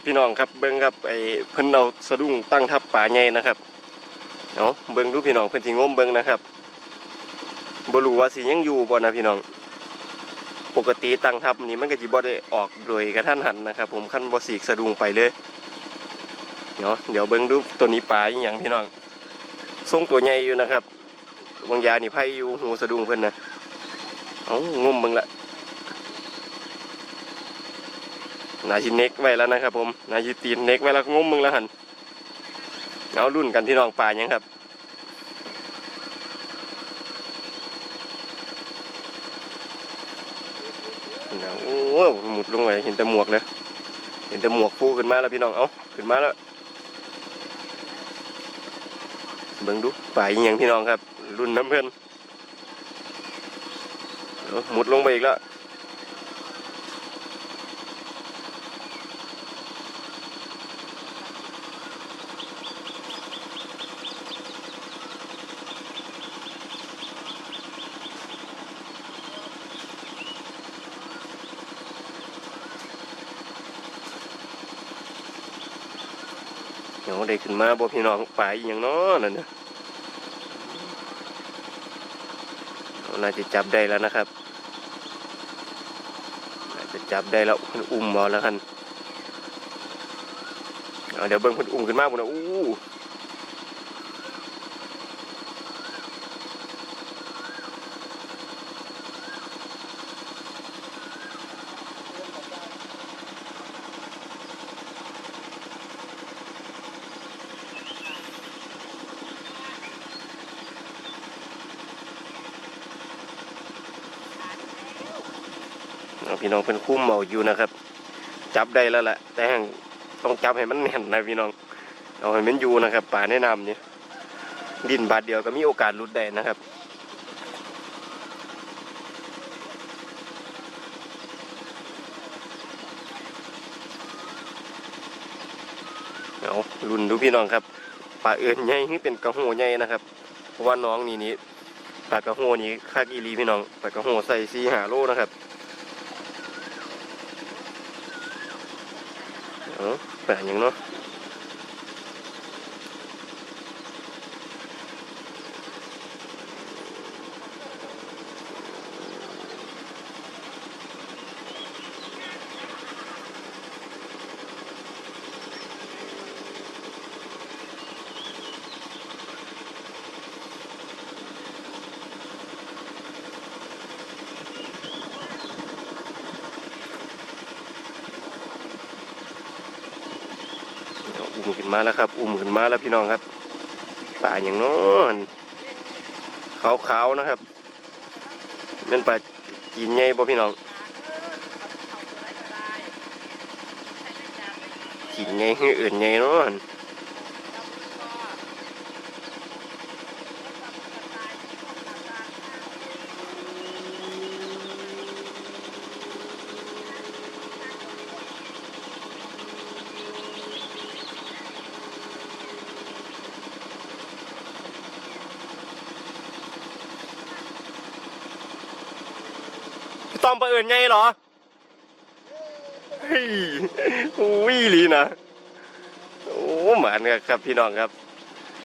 ครับพี่น้องครับเบิ้งครับไอ้เพิ่นเอาสะดุ้งตั้งทับป่าใหญ่นะครับเอาะเบิ้งดูพี่น้องเพิ่นสิงมเบิ้งนะครับบ่รู้ว่าสิยังอยู่บ่นะพี่น้อง ปกติตั้งทับนี่มันก็สิบ่ได้ออกโดยกระทันหันนะครับ ผมคันบ่สีกสะดุ้งไปเลยเนาะเดี๋ยวเบิ้งดูตัวนี้ปลาอีหยังพี่น้องทรงตัวใหญ่อยู่นะครับบางยานี่ไผอยู่หูสะดุ้งเพิ่นนะเอางมเบิ่งละ นาชิเน็กไว้แล้วนะครับ ผมนาชิตีนเน็กไว้แล้วงมมึงแล้วหันเอารุ่นกันที่น้องป่ายังครับเอาโอ้โหมุดลงไปเห็นแต่หมวกเลยเห็นแต่หมวกฟูขึ้นมาแล้วพี่น้องเอาขึ้นมาแล้วเบิ่งดูป่าอีหยังพี่น้องครับ รุ่นน้ำเพื่อนหมุดลงไปอีกแล้ว ยังก็ได้ขึ้นมาบ่พี่น้องป่าอีหยังน้อนั่นนะเอาน่าจะจับได้แล้วนะครับน่าจะจับได้แล้วเพิ่นอุ้มมาแล้วกันเดี๋ยวเบิ้งเพิ่นอุ้มขึ้นมาพุ่นนะอู้ พี่น้องเพิ่นคุ้มเอาอยู่นะครับ จับได้แล้วแหละแต่แห่งต้องจับให้มันแน่นนะพี่น้อง เอาให้มันอยู่นะครับป่าแนะนำเนี่ยดินบาดเดียวก็มีโอกาสลุดได้นะครับเอารุนดูพี่น้องครับปลาเอื่นใหญ่นี่เป็นกระโหใหญ่นะครับเพราะว่าน้องนี่นี่ปลากระโหนี่คากอีหลีพี่น้องปลากระโหใส่ซีหาโลนะครับ เอาแอุ้มขึ้นมาแล้วครับ อุ้มขึ้นมาแล้วพี่น้องครับปลาอย่างน้อนขาวๆนะครับเป็นปลากินไงบ่พี่น้องกินใหญ่คืออื่นไงน้อน ต้อมประเอิญไงเหรอเฮ้ยอุ้ยลีนะ โอ้หมานกันครับพี่น้องครับ